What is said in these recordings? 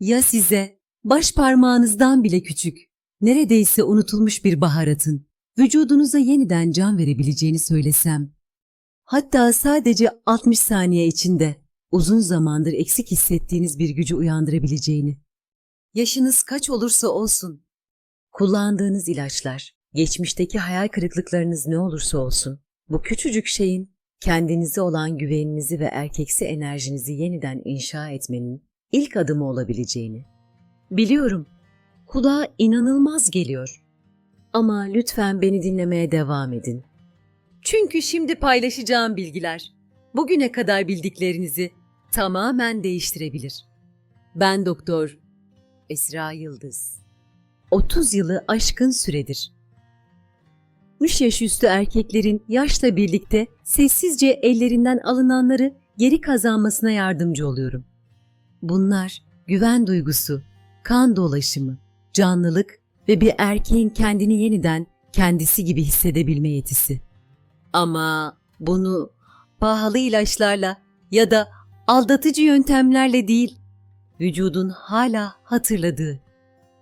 Ya size baş parmağınızdan bile küçük, neredeyse unutulmuş bir baharatın vücudunuza yeniden can verebileceğini söylesem? Hatta sadece 60 saniye içinde uzun zamandır eksik hissettiğiniz bir gücü uyandırabileceğini. Yaşınız kaç olursa olsun, kullandığınız ilaçlar, geçmişteki hayal kırıklıklarınız ne olursa olsun, bu küçücük şeyin kendinize olan güveninizi ve erkeksi enerjinizi yeniden inşa etmenin ilk adımı olabileceğini. Biliyorum, kulağa inanılmaz geliyor. Ama lütfen beni dinlemeye devam edin. Çünkü şimdi paylaşacağım bilgiler bugüne kadar bildiklerinizi tamamen değiştirebilir. Ben doktor Esra Yıldız. 30 yılı aşkın süredir. 60 yaş üstü erkeklerin yaşla birlikte sessizce ellerinden alınanları geri kazanmasına yardımcı oluyorum. Bunlar güven duygusu, kan dolaşımı, canlılık ve bir erkeğin kendini yeniden kendisi gibi hissedebilme yetisi. Ama bunu pahalı ilaçlarla ya da aldatıcı yöntemlerle değil, vücudun hala hatırladığı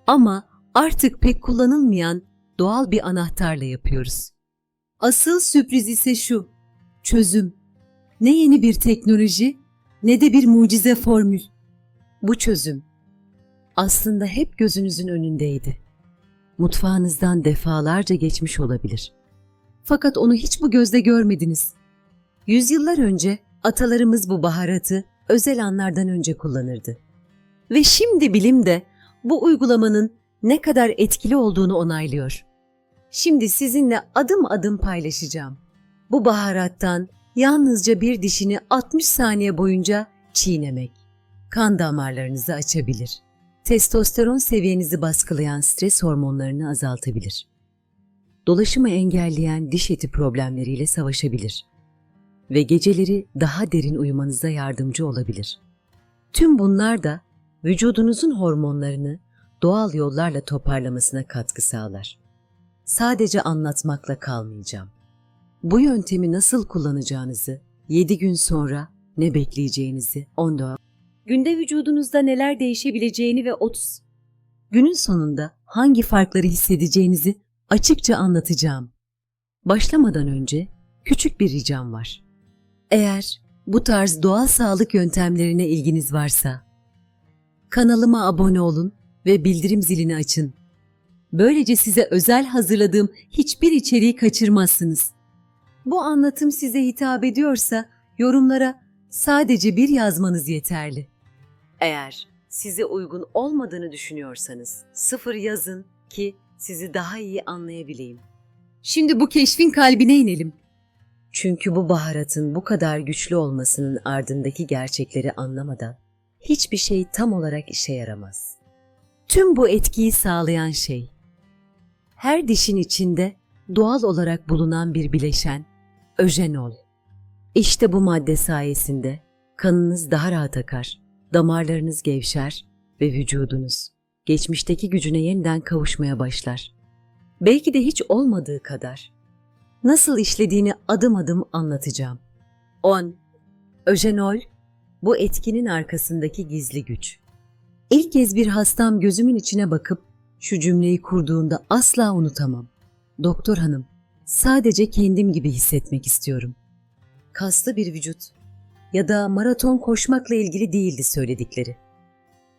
ama artık pek kullanılmayan doğal bir anahtarla yapıyoruz. Asıl sürpriz ise şu, çözüm. Ne yeni bir teknoloji ne de bir mucize formül. Bu çözüm aslında hep gözünüzün önündeydi. Mutfağınızdan defalarca geçmiş olabilir. Fakat onu hiç bu gözle görmediniz. Yüzyıllar önce atalarımız bu baharatı özel anlardan önce kullanırdı. Ve şimdi bilim de bu uygulamanın ne kadar etkili olduğunu onaylıyor. Şimdi sizinle adım adım paylaşacağım. Bu baharattan yalnızca bir dişini 60 saniye boyunca çiğnemek kan damarlarınızı açabilir. Testosteron seviyenizi baskılayan stres hormonlarını azaltabilir. Dolaşımı engelleyen diş eti problemleriyle savaşabilir ve geceleri daha derin uyumanıza yardımcı olabilir. Tüm bunlar da vücudunuzun hormonlarını doğal yollarla toparlamasına katkı sağlar. Sadece anlatmakla kalmayacağım. Bu yöntemi nasıl kullanacağınızı, 7 gün sonra ne bekleyeceğinizi 14 Günde vücudunuzda neler değişebileceğini ve 30 günün sonunda hangi farkları hissedeceğinizi açıkça anlatacağım. Başlamadan önce küçük bir ricam var. Eğer bu tarz doğal sağlık yöntemlerine ilginiz varsa kanalıma abone olun ve bildirim zilini açın. Böylece size özel hazırladığım hiçbir içeriği kaçırmazsınız. Bu anlatım size hitap ediyorsa yorumlara sadece bir yazmanız yeterli. Eğer size uygun olmadığını düşünüyorsanız sıfır yazın ki sizi daha iyi anlayabileyim. Şimdi bu keşfin kalbine inelim. Çünkü bu baharatın bu kadar güçlü olmasının ardındaki gerçekleri anlamadan hiçbir şey tam olarak işe yaramaz. Tüm bu etkiyi sağlayan şey her dişin içinde doğal olarak bulunan bir bileşen öjenol. İşte bu madde sayesinde kanınız daha rahat akar, damarlarınız gevşer ve vücudunuz geçmişteki gücüne yeniden kavuşmaya başlar. Belki de hiç olmadığı kadar. Nasıl işlediğini adım adım anlatacağım. 10. Öjenol, bu etkinin arkasındaki gizli güç. İlk kez bir hastam gözümün içine bakıp şu cümleyi kurduğunda asla unutamam. Doktor hanım, sadece kendim gibi hissetmek istiyorum. Kaslı bir vücut ya da maraton koşmakla ilgili değildi söyledikleri.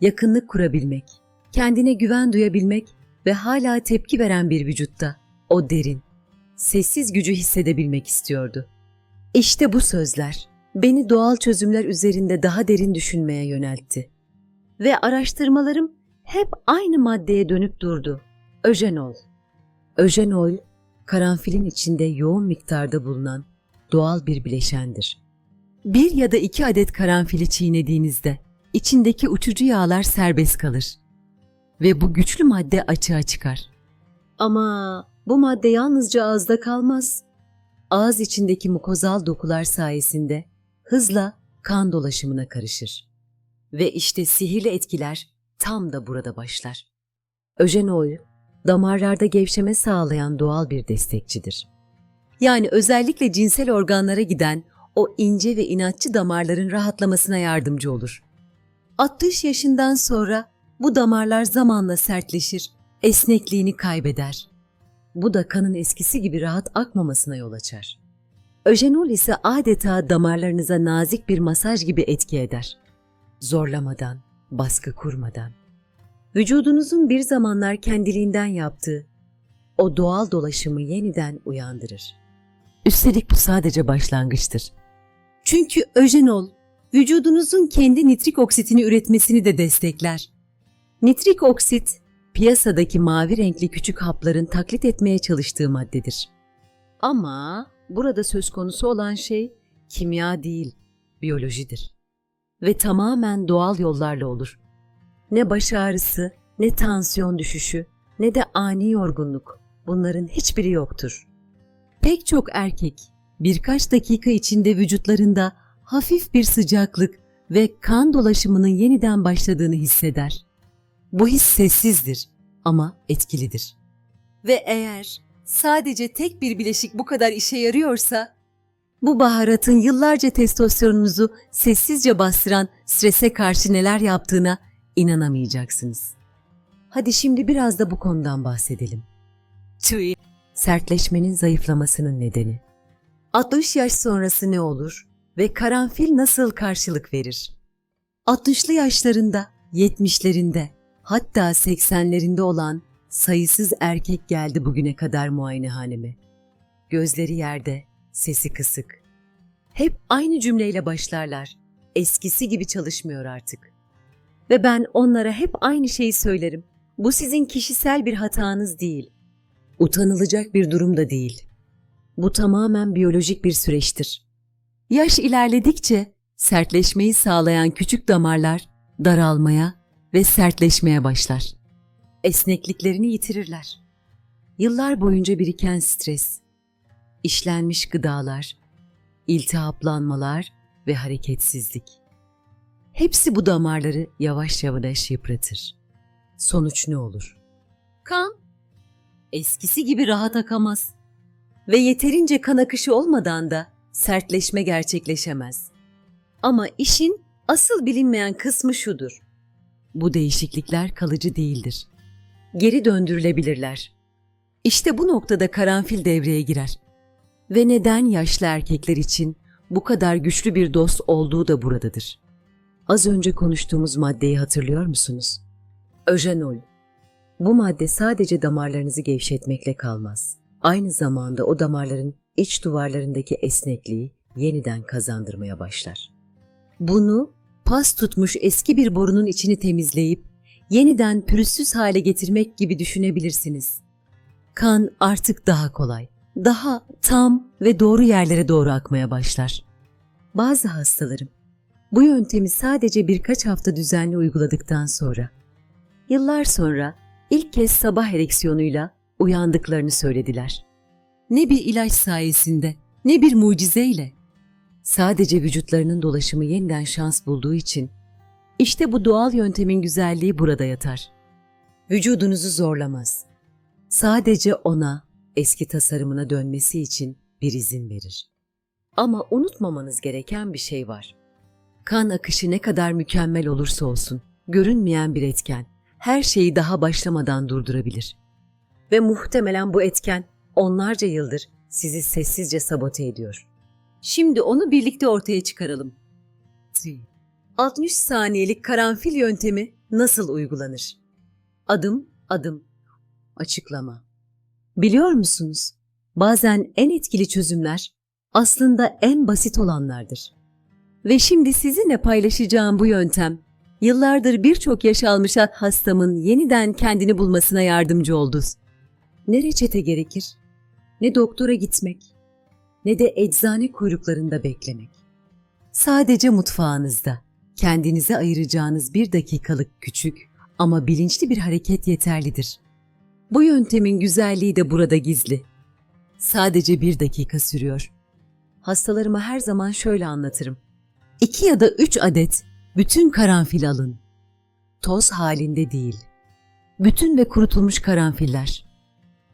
Yakınlık kurabilmek, kendine güven duyabilmek ve hala tepki veren bir vücutta o derin, sessiz gücü hissedebilmek istiyordu. İşte bu sözler beni doğal çözümler üzerinde daha derin düşünmeye yöneltti. Ve araştırmalarım hep aynı maddeye dönüp durdu. Öjenol. Öjenol, karanfilin içinde yoğun miktarda bulunan doğal bir bileşendir. Bir ya da iki adet karanfili çiğnediğinizde içindeki uçucu yağlar serbest kalır ve bu güçlü madde açığa çıkar. Ama bu madde yalnızca ağızda kalmaz. Ağız içindeki mukozal dokular sayesinde hızla kan dolaşımına karışır. Ve işte sihirli etkiler tam da burada başlar. Öjenol, damarlarda gevşeme sağlayan doğal bir destekçidir. Yani özellikle cinsel organlara giden o ince ve inatçı damarların rahatlamasına yardımcı olur. 60 yaşından sonra bu damarlar zamanla sertleşir, esnekliğini kaybeder. Bu da kanın eskisi gibi rahat akmamasına yol açar. Öjenol ise adeta damarlarınıza nazik bir masaj gibi etki eder. Zorlamadan, baskı kurmadan. Vücudunuzun bir zamanlar kendiliğinden yaptığı o doğal dolaşımı yeniden uyandırır. Üstelik bu sadece başlangıçtır. Çünkü öjenol vücudunuzun kendi nitrik oksitini üretmesini de destekler. Nitrik oksit, piyasadaki mavi renkli küçük hapların taklit etmeye çalıştığı maddedir. Ama burada söz konusu olan şey kimya değil, biyolojidir. Ve tamamen doğal yollarla olur. Ne baş ağrısı, ne tansiyon düşüşü, ne de ani yorgunluk. Bunların hiçbiri yoktur. Pek çok erkek birkaç dakika içinde vücutlarında hafif bir sıcaklık ve kan dolaşımının yeniden başladığını hisseder. Bu his sessizdir ama etkilidir. Ve eğer sadece tek bir bileşik bu kadar işe yarıyorsa, bu baharatın yıllarca testosteronunuzu sessizce bastıran strese karşı neler yaptığına inanamayacaksınız. Hadi şimdi biraz da bu konudan bahsedelim. Tüy, sertleşmenin zayıflamasının nedeni. 60 yaş sonrası ne olur ve karanfil nasıl karşılık verir? 60'lı yaşlarında, 70'lerinde, hatta 80'lerinde olan sayısız erkek geldi bugüne kadar muayenehaneme. Gözleri yerde, sesi kısık. Hep aynı cümleyle başlarlar. Eskisi gibi çalışmıyor artık. Ve ben onlara hep aynı şeyi söylerim. Bu sizin kişisel bir hatanız değil. Utanılacak bir durum da değil. Bu tamamen biyolojik bir süreçtir. Yaş ilerledikçe sertleşmeyi sağlayan küçük damarlar daralmaya ve sertleşmeye başlar. Esnekliklerini yitirirler. Yıllar boyunca biriken stres, işlenmiş gıdalar, iltihaplanmalar ve hareketsizlik. Hepsi bu damarları yavaş yavaş yıpratır. Sonuç ne olur? Kan eskisi gibi rahat akamaz ve yeterince kan akışı olmadan da sertleşme gerçekleşemez. Ama işin asıl bilinmeyen kısmı şudur. Bu değişiklikler kalıcı değildir. Geri döndürülebilirler. İşte bu noktada karanfil devreye girer. Ve neden yaşlı erkekler için bu kadar güçlü bir dost olduğu da buradadır. Az önce konuştuğumuz maddeyi hatırlıyor musunuz? Öjenol. Bu madde sadece damarlarınızı gevşetmekle kalmaz. Aynı zamanda o damarların iç duvarlarındaki esnekliği yeniden kazandırmaya başlar. Bunu pas tutmuş eski bir borunun içini temizleyip yeniden pürüzsüz hale getirmek gibi düşünebilirsiniz. Kan artık daha kolay, daha tam ve doğru yerlere doğru akmaya başlar. Bazı hastalarım bu yöntemi sadece birkaç hafta düzenli uyguladıktan sonra, yıllar sonra ilk kez sabah ereksiyonuyla uyandıklarını söylediler. Ne bir ilaç sayesinde, ne bir mucizeyle. Sadece vücutlarının dolaşımı yeniden şans bulduğu için işte bu doğal yöntemin güzelliği burada yatar. Vücudunuzu zorlamaz. Sadece ona eski tasarımına dönmesi için bir izin verir. Ama unutmamanız gereken bir şey var. Kan akışı ne kadar mükemmel olursa olsun, görünmeyen bir etken her şeyi daha başlamadan durdurabilir. Ve muhtemelen bu etken onlarca yıldır sizi sessizce sabote ediyor. Şimdi onu birlikte ortaya çıkaralım. 60 saniyelik karanfil yöntemi nasıl uygulanır? Adım adım. Açıklama. Biliyor musunuz? Bazen en etkili çözümler aslında en basit olanlardır. Ve şimdi sizinle paylaşacağım bu yöntem yıllardır birçok yaş almış hastamın yeniden kendini bulmasına yardımcı oldu. Ne reçete gerekir, ne doktora gitmek, ne de eczane kuyruklarında beklemek. Sadece mutfağınızda kendinize ayıracağınız bir dakikalık küçük ama bilinçli bir hareket yeterlidir. Bu yöntemin güzelliği de burada gizli. Sadece bir dakika sürüyor. Hastalarıma her zaman şöyle anlatırım. İki ya da üç adet bütün karanfil alın. Toz halinde değil. Bütün ve kurutulmuş karanfiller.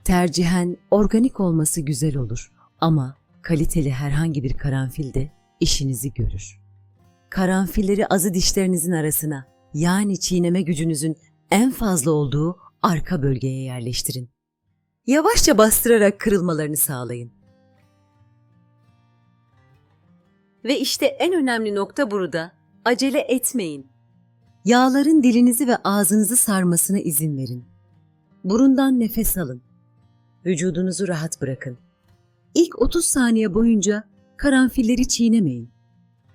Tercihen organik olması güzel olur ama kaliteli herhangi bir karanfil de işinizi görür. Karanfilleri azı dişlerinizin arasına yani çiğneme gücünüzün en fazla olduğu arka bölgeye yerleştirin. Yavaşça bastırarak kırılmalarını sağlayın. Ve işte en önemli nokta burada. Acele etmeyin. Yağların dilinizi ve ağzınızı sarmasına izin verin. Burundan nefes alın. Vücudunuzu rahat bırakın. İlk 30 saniye boyunca karanfilleri çiğnemeyin.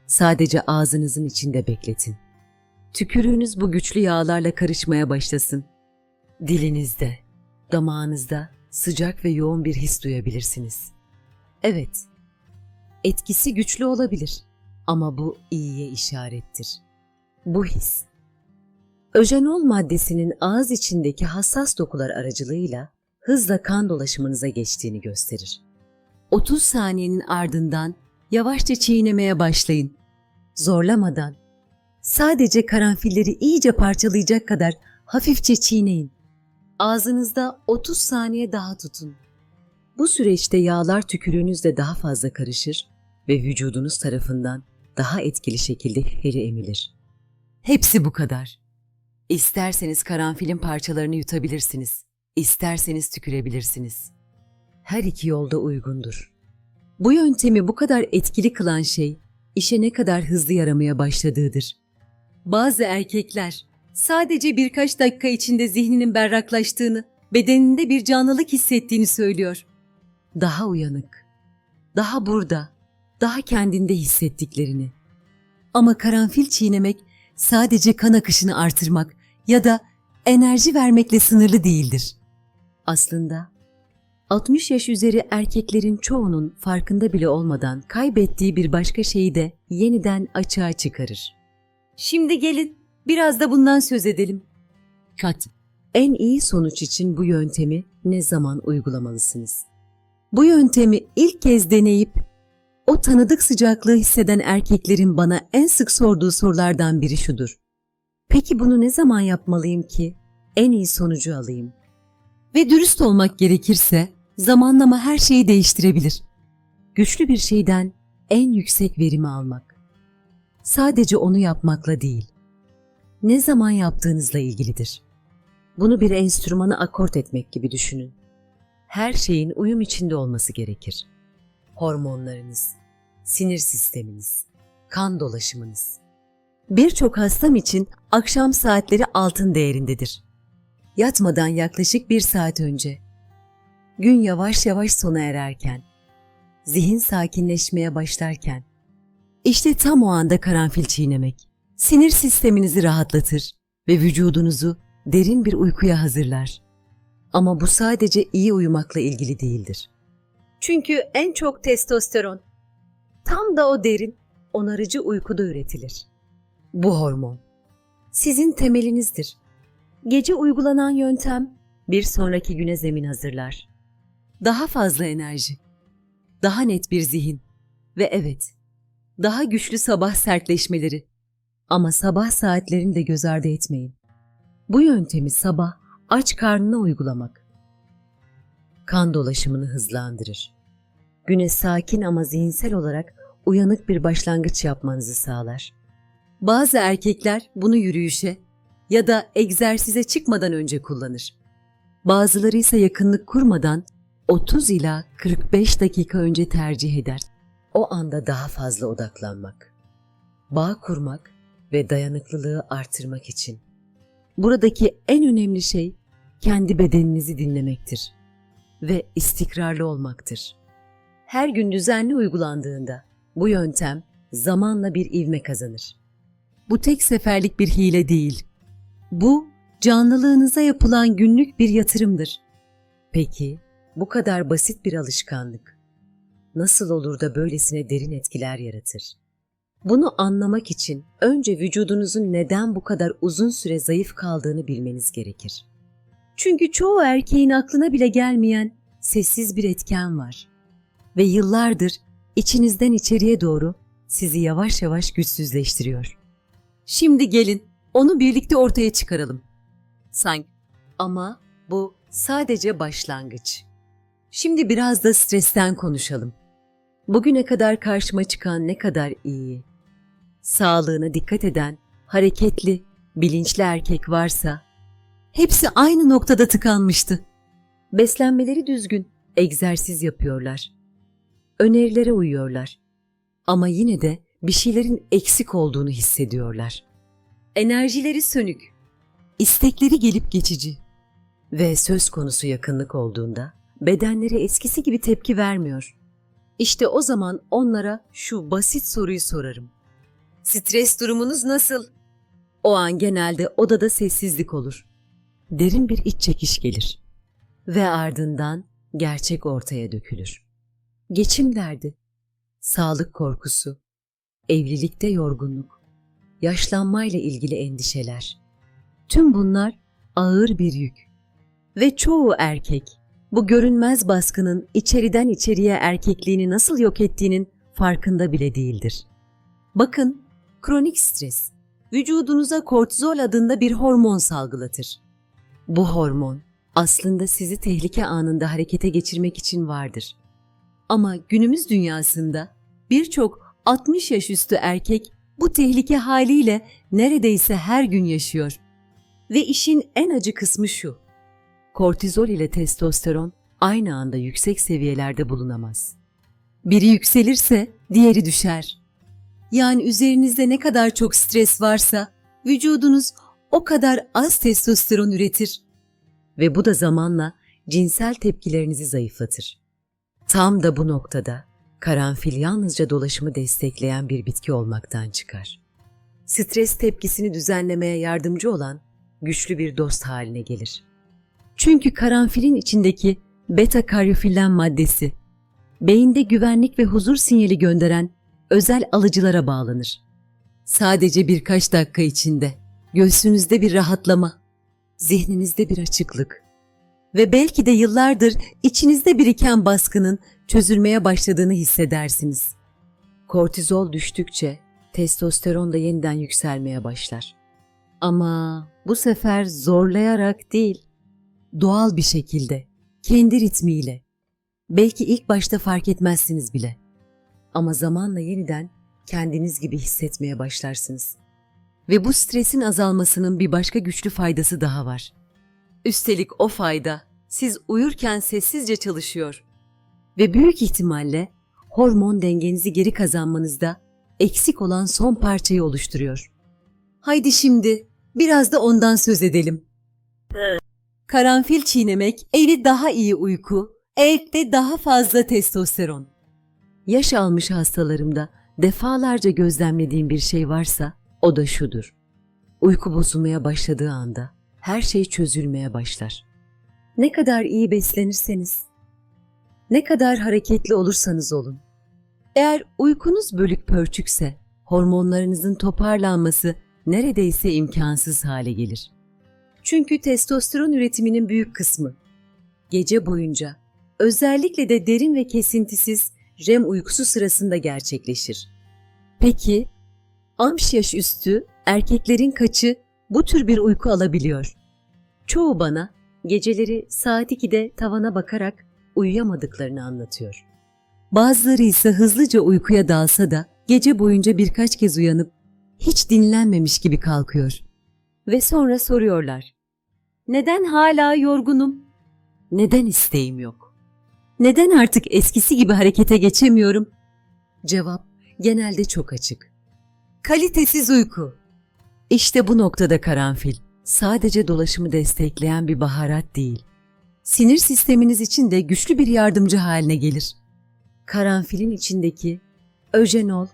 Sadece ağzınızın içinde bekletin. Tükürüğünüz bu güçlü yağlarla karışmaya başlasın. Dilinizde, damağınızda sıcak ve yoğun bir his duyabilirsiniz. Evet, etkisi güçlü olabilir ama bu iyiye işarettir. Bu his, öjenol maddesinin ağız içindeki hassas dokular aracılığıyla hızla kan dolaşımınıza geçtiğini gösterir. 30 saniyenin ardından yavaşça çiğnemeye başlayın. Zorlamadan, sadece karanfilleri iyice parçalayacak kadar hafifçe çiğneyin. Ağzınızda 30 saniye daha tutun. Bu süreçte yağlar tükürüğünüzle daha fazla karışır ve vücudunuz tarafından daha etkili şekilde heri emilir. Hepsi bu kadar. İsterseniz karanfilin parçalarını yutabilirsiniz. İsterseniz tükürebilirsiniz. Her iki yolda uygundur. Bu yöntemi bu kadar etkili kılan şey, işe ne kadar hızlı yaramaya başladığıdır. Bazı erkekler sadece birkaç dakika içinde zihninin berraklaştığını, bedeninde bir canlılık hissettiğini söylüyor. Daha uyanık, daha burada, daha kendinde hissettiklerini. Ama karanfil çiğnemek sadece kan akışını artırmak ya da enerji vermekle sınırlı değildir. Aslında 60 yaş üzeri erkeklerin çoğunun farkında bile olmadan kaybettiği bir başka şeyi de yeniden açığa çıkarır. Şimdi gelin biraz da bundan söz edelim. Kat. En iyi sonuç için bu yöntemi ne zaman uygulamalısınız? Bu yöntemi ilk kez deneyip o tanıdık sıcaklığı hisseden erkeklerin bana en sık sorduğu sorulardan biri şudur. Peki bunu ne zaman yapmalıyım ki en iyi sonucu alayım? Ve dürüst olmak gerekirse zamanlama her şeyi değiştirebilir. Güçlü bir şeyden en yüksek verimi almak. Sadece onu yapmakla değil. Ne zaman yaptığınızla ilgilidir. Bunu bir enstrümanı akort etmek gibi düşünün. Her şeyin uyum içinde olması gerekir. Hormonlarınız, sinir sisteminiz, kan dolaşımınız. Birçok hastam için akşam saatleri altın değerindedir. Yatmadan yaklaşık bir saat önce gün yavaş yavaş sona ererken, zihin sakinleşmeye başlarken, işte tam o anda karanfil çiğnemek, sinir sisteminizi rahatlatır ve vücudunuzu derin bir uykuya hazırlar. Ama bu sadece iyi uyumakla ilgili değildir. Çünkü en çok testosteron tam da o derin, onarıcı uykuda üretilir. Bu hormon sizin temelinizdir. Gece uygulanan yöntem bir sonraki güne zemin hazırlar daha fazla enerji, daha net bir zihin ve evet, daha güçlü sabah sertleşmeleri. Ama sabah saatlerini de göz ardı etmeyin. Bu yöntemi sabah aç karnına uygulamak. Kan dolaşımını hızlandırır. Güne sakin ama zihinsel olarak uyanık bir başlangıç yapmanızı sağlar. Bazı erkekler bunu yürüyüşe ya da egzersize çıkmadan önce kullanır. Bazıları ise yakınlık kurmadan 30 ila 45 dakika önce tercih eder. O anda daha fazla odaklanmak, bağ kurmak ve dayanıklılığı artırmak için. Buradaki en önemli şey kendi bedeninizi dinlemektir ve istikrarlı olmaktır. Her gün düzenli uygulandığında bu yöntem zamanla bir ivme kazanır. Bu tek seferlik bir hile değil. Bu canlılığınıza yapılan günlük bir yatırımdır. Peki bu kadar basit bir alışkanlık nasıl olur da böylesine derin etkiler yaratır? Bunu anlamak için önce vücudunuzun neden bu kadar uzun süre zayıf kaldığını bilmeniz gerekir. Çünkü çoğu erkeğin aklına bile gelmeyen sessiz bir etken var ve yıllardır içinizden içeriye doğru sizi yavaş yavaş güçsüzleştiriyor. Şimdi gelin onu birlikte ortaya çıkaralım. Sanki ama bu sadece başlangıç. Şimdi biraz da stresten konuşalım. Bugüne kadar karşıma çıkan ne kadar iyi, sağlığına dikkat eden, hareketli bilinçli erkek varsa hepsi aynı noktada tıkanmıştı. Beslenmeleri düzgün, egzersiz yapıyorlar. Önerilere uyuyorlar. Ama yine de bir şeylerin eksik olduğunu hissediyorlar. Enerjileri sönük, istekleri gelip geçici ve söz konusu yakınlık olduğunda bedenleri eskisi gibi tepki vermiyor. İşte o zaman onlara şu basit soruyu sorarım. Stres durumunuz nasıl? O an genelde odada sessizlik olur. Derin bir iç çekiş gelir. Ve ardından gerçek ortaya dökülür. Geçim derdi, sağlık korkusu, evlilikte yorgunluk, yaşlanmayla ilgili endişeler. Tüm bunlar ağır bir yük. Ve çoğu erkek bu görünmez baskının içeriden içeriye erkekliğini nasıl yok ettiğinin farkında bile değildir. Bakın, kronik stres vücudunuza kortizol adında bir hormon salgılatır. Bu hormon aslında sizi tehlike anında harekete geçirmek için vardır. Ama günümüz dünyasında birçok 60 yaş üstü erkek bu tehlike haliyle neredeyse her gün yaşıyor. Ve işin en acı kısmı şu. Kortizol ile testosteron aynı anda yüksek seviyelerde bulunamaz. Biri yükselirse diğeri düşer. Yani üzerinizde ne kadar çok stres varsa vücudunuz o kadar az testosteron üretir ve bu da zamanla cinsel tepkilerinizi zayıflatır. Tam da bu noktada karanfil yalnızca dolaşımı destekleyen bir bitki olmaktan çıkar. Stres tepkisini düzenlemeye yardımcı olan güçlü bir dost haline gelir. Çünkü karanfilin içindeki beta karyofillen maddesi beyinde güvenlik ve huzur sinyali gönderen özel alıcılara bağlanır. Sadece birkaç dakika içinde göğsünüzde bir rahatlama, zihninizde bir açıklık ve belki de yıllardır içinizde biriken baskının çözülmeye başladığını hissedersiniz. Kortizol düştükçe testosteron da yeniden yükselmeye başlar. Ama bu sefer zorlayarak değil, doğal bir şekilde, kendi ritmiyle. Belki ilk başta fark etmezsiniz bile. Ama zamanla yeniden kendiniz gibi hissetmeye başlarsınız. Ve bu stresin azalmasının bir başka güçlü faydası daha var. Üstelik o fayda siz uyurken sessizce çalışıyor ve büyük ihtimalle hormon dengenizi geri kazanmanızda eksik olan son parçayı oluşturuyor. Haydi şimdi biraz da ondan söz edelim. Karanfil çiğnemek eli daha iyi uyku, elde daha fazla testosteron. Yaş almış hastalarımda defalarca gözlemlediğim bir şey varsa o da şudur. Uyku bozulmaya başladığı anda her şey çözülmeye başlar. Ne kadar iyi beslenirseniz, ne kadar hareketli olursanız olun. Eğer uykunuz bölük pörçükse hormonlarınızın toparlanması neredeyse imkansız hale gelir. Çünkü testosteron üretiminin büyük kısmı gece boyunca özellikle de derin ve kesintisiz REM uykusu sırasında gerçekleşir. Peki 60 yaş üstü erkeklerin kaçı bu tür bir uyku alabiliyor? Çoğu bana geceleri saat 2'de tavana bakarak uyuyamadıklarını anlatıyor. Bazıları ise hızlıca uykuya dalsa da gece boyunca birkaç kez uyanıp hiç dinlenmemiş gibi kalkıyor. Ve sonra soruyorlar. Neden hala yorgunum? Neden isteğim yok? Neden artık eskisi gibi harekete geçemiyorum? Cevap genelde çok açık. Kalitesiz uyku. İşte bu noktada karanfil sadece dolaşımı destekleyen bir baharat değil. Sinir sisteminiz için de güçlü bir yardımcı haline gelir. Karanfilin içindeki öjenol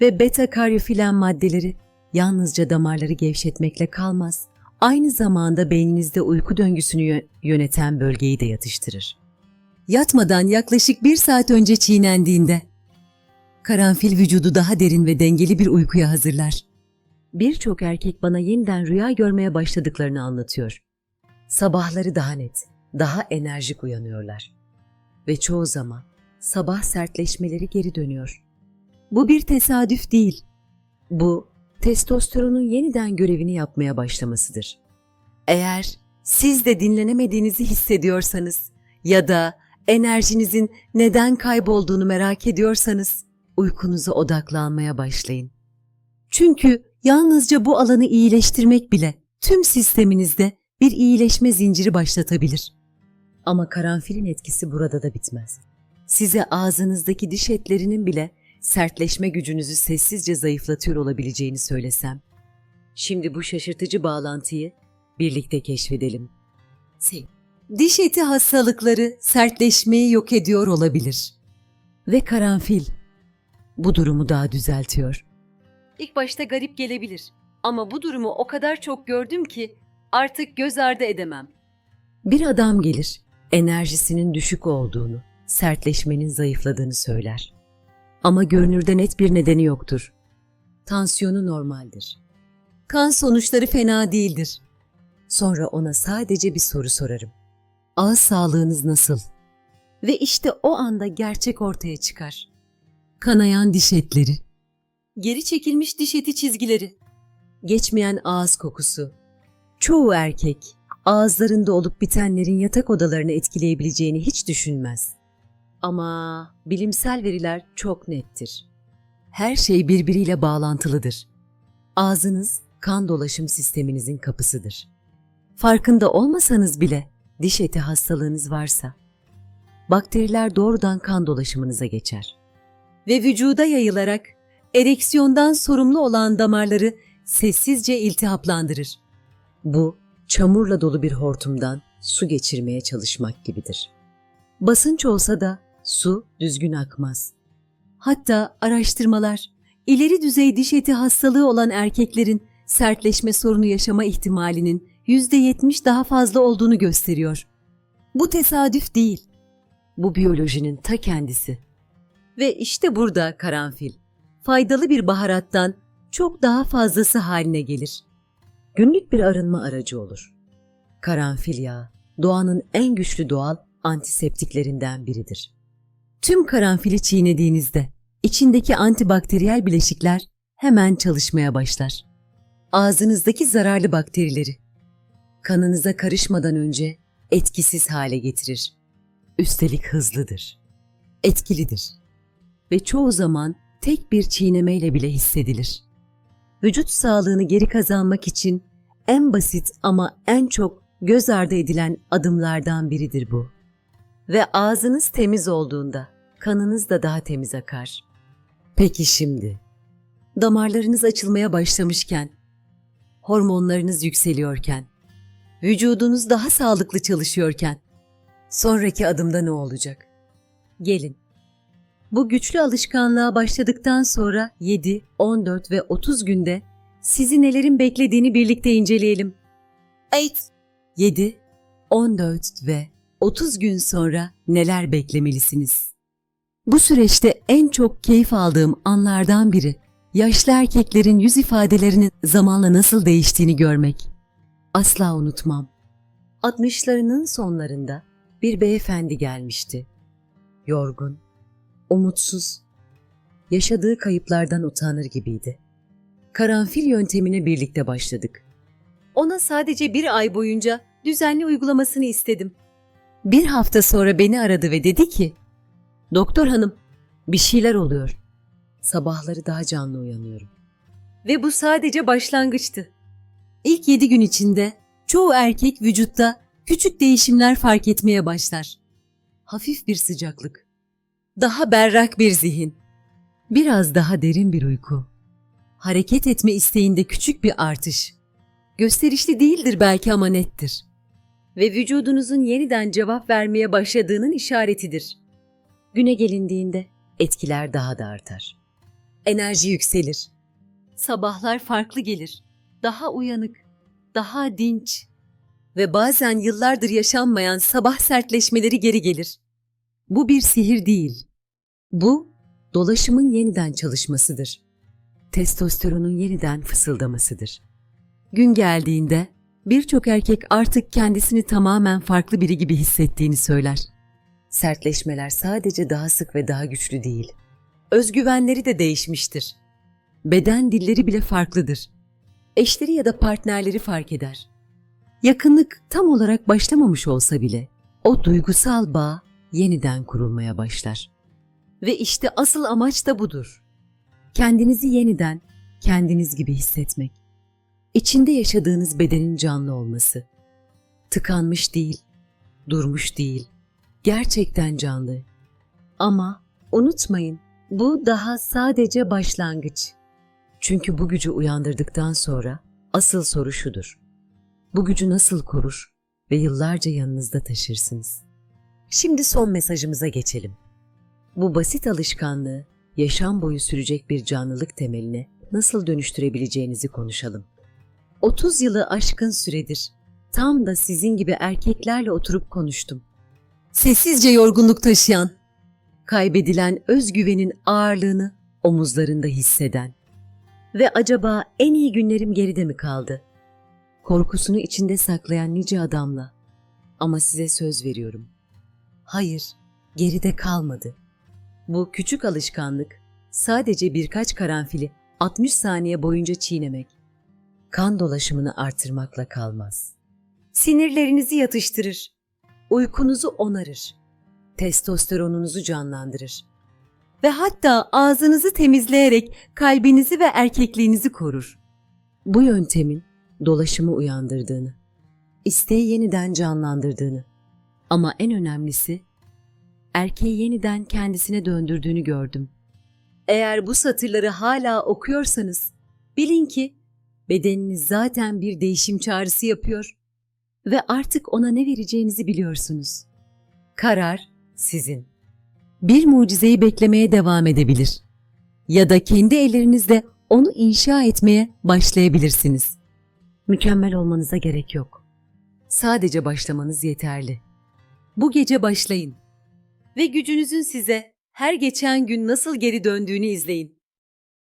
ve beta karyofilen maddeleri yalnızca damarları gevşetmekle kalmaz, aynı zamanda beyninizde uyku döngüsünü yö- yöneten bölgeyi de yatıştırır. Yatmadan yaklaşık bir saat önce çiğnendiğinde, karanfil vücudu daha derin ve dengeli bir uykuya hazırlar. Birçok erkek bana yeniden rüya görmeye başladıklarını anlatıyor. Sabahları daha net, daha enerjik uyanıyorlar. Ve çoğu zaman sabah sertleşmeleri geri dönüyor. Bu bir tesadüf değil. Bu testosteronun yeniden görevini yapmaya başlamasıdır. Eğer siz de dinlenemediğinizi hissediyorsanız ya da enerjinizin neden kaybolduğunu merak ediyorsanız uykunuza odaklanmaya başlayın. Çünkü Yalnızca bu alanı iyileştirmek bile tüm sisteminizde bir iyileşme zinciri başlatabilir. Ama karanfilin etkisi burada da bitmez. Size ağzınızdaki diş etlerinin bile sertleşme gücünüzü sessizce zayıflatıyor olabileceğini söylesem. Şimdi bu şaşırtıcı bağlantıyı birlikte keşfedelim. Sev. Diş eti hastalıkları sertleşmeyi yok ediyor olabilir. Ve karanfil bu durumu daha düzeltiyor. İlk başta garip gelebilir ama bu durumu o kadar çok gördüm ki artık göz ardı edemem. Bir adam gelir, enerjisinin düşük olduğunu, sertleşmenin zayıfladığını söyler. Ama görünürde net bir nedeni yoktur. Tansiyonu normaldir. Kan sonuçları fena değildir. Sonra ona sadece bir soru sorarım. Ağız sağlığınız nasıl? Ve işte o anda gerçek ortaya çıkar. Kanayan diş etleri. Geri çekilmiş diş eti çizgileri. Geçmeyen ağız kokusu. Çoğu erkek ağızlarında olup bitenlerin yatak odalarını etkileyebileceğini hiç düşünmez. Ama bilimsel veriler çok nettir. Her şey birbiriyle bağlantılıdır. Ağzınız kan dolaşım sisteminizin kapısıdır. Farkında olmasanız bile diş eti hastalığınız varsa, bakteriler doğrudan kan dolaşımınıza geçer. Ve vücuda yayılarak ereksiyondan sorumlu olan damarları sessizce iltihaplandırır. Bu, çamurla dolu bir hortumdan su geçirmeye çalışmak gibidir. Basınç olsa da su düzgün akmaz. Hatta araştırmalar, ileri düzey diş eti hastalığı olan erkeklerin sertleşme sorunu yaşama ihtimalinin %70 daha fazla olduğunu gösteriyor. Bu tesadüf değil. Bu biyolojinin ta kendisi. Ve işte burada karanfil, faydalı bir baharattan çok daha fazlası haline gelir. Günlük bir arınma aracı olur. Karanfil yağı, doğanın en güçlü doğal antiseptiklerinden biridir. Tüm karanfili çiğnediğinizde içindeki antibakteriyel bileşikler hemen çalışmaya başlar. Ağzınızdaki zararlı bakterileri kanınıza karışmadan önce etkisiz hale getirir. Üstelik hızlıdır, etkilidir ve çoğu zaman tek bir çiğnemeyle bile hissedilir. Vücut sağlığını geri kazanmak için en basit ama en çok göz ardı edilen adımlardan biridir bu. Ve ağzınız temiz olduğunda kanınız da daha temiz akar. Peki şimdi, damarlarınız açılmaya başlamışken, hormonlarınız yükseliyorken, vücudunuz daha sağlıklı çalışıyorken, sonraki adımda ne olacak? Gelin. Bu güçlü alışkanlığa başladıktan sonra 7, 14 ve 30 günde sizi nelerin beklediğini birlikte inceleyelim. 8, 7, 14 ve 30 gün sonra neler beklemelisiniz? Bu süreçte en çok keyif aldığım anlardan biri yaşlı erkeklerin yüz ifadelerinin zamanla nasıl değiştiğini görmek. Asla unutmam. 60'larının sonlarında bir beyefendi gelmişti. Yorgun, umutsuz, yaşadığı kayıplardan utanır gibiydi. Karanfil yöntemine birlikte başladık. Ona sadece bir ay boyunca düzenli uygulamasını istedim. Bir hafta sonra beni aradı ve dedi ki, Doktor hanım, bir şeyler oluyor. Sabahları daha canlı uyanıyorum. Ve bu sadece başlangıçtı. İlk yedi gün içinde çoğu erkek vücutta küçük değişimler fark etmeye başlar. Hafif bir sıcaklık, daha berrak bir zihin, biraz daha derin bir uyku, hareket etme isteğinde küçük bir artış. Gösterişli değildir belki ama nettir. Ve vücudunuzun yeniden cevap vermeye başladığının işaretidir. Güne gelindiğinde etkiler daha da artar. Enerji yükselir. Sabahlar farklı gelir. Daha uyanık, daha dinç ve bazen yıllardır yaşanmayan sabah sertleşmeleri geri gelir. Bu bir sihir değil. Bu dolaşımın yeniden çalışmasıdır. Testosteronun yeniden fısıldamasıdır. Gün geldiğinde birçok erkek artık kendisini tamamen farklı biri gibi hissettiğini söyler. Sertleşmeler sadece daha sık ve daha güçlü değil. Özgüvenleri de değişmiştir. Beden dilleri bile farklıdır. Eşleri ya da partnerleri fark eder. Yakınlık tam olarak başlamamış olsa bile o duygusal bağ yeniden kurulmaya başlar. Ve işte asıl amaç da budur. Kendinizi yeniden kendiniz gibi hissetmek. İçinde yaşadığınız bedenin canlı olması. Tıkanmış değil, durmuş değil, gerçekten canlı. Ama unutmayın, bu daha sadece başlangıç. Çünkü bu gücü uyandırdıktan sonra asıl soru şudur. Bu gücü nasıl korur ve yıllarca yanınızda taşırsınız? Şimdi son mesajımıza geçelim. Bu basit alışkanlığı yaşam boyu sürecek bir canlılık temeline nasıl dönüştürebileceğinizi konuşalım. 30 yılı aşkın süredir tam da sizin gibi erkeklerle oturup konuştum. Sessizce yorgunluk taşıyan, kaybedilen özgüvenin ağırlığını omuzlarında hisseden ve acaba en iyi günlerim geride mi kaldı? Korkusunu içinde saklayan nice adamla. Ama size söz veriyorum. Hayır, geride kalmadı. Bu küçük alışkanlık sadece birkaç karanfili 60 saniye boyunca çiğnemek, kan dolaşımını artırmakla kalmaz. Sinirlerinizi yatıştırır, uykunuzu onarır, testosteronunuzu canlandırır ve hatta ağzınızı temizleyerek kalbinizi ve erkekliğinizi korur. Bu yöntemin dolaşımı uyandırdığını, isteği yeniden canlandırdığını ama en önemlisi erkeği yeniden kendisine döndürdüğünü gördüm. Eğer bu satırları hala okuyorsanız bilin ki bedeniniz zaten bir değişim çağrısı yapıyor ve artık ona ne vereceğinizi biliyorsunuz. Karar sizin. Bir mucizeyi beklemeye devam edebilir ya da kendi ellerinizle onu inşa etmeye başlayabilirsiniz. Mükemmel olmanıza gerek yok. Sadece başlamanız yeterli. Bu gece başlayın ve gücünüzün size her geçen gün nasıl geri döndüğünü izleyin.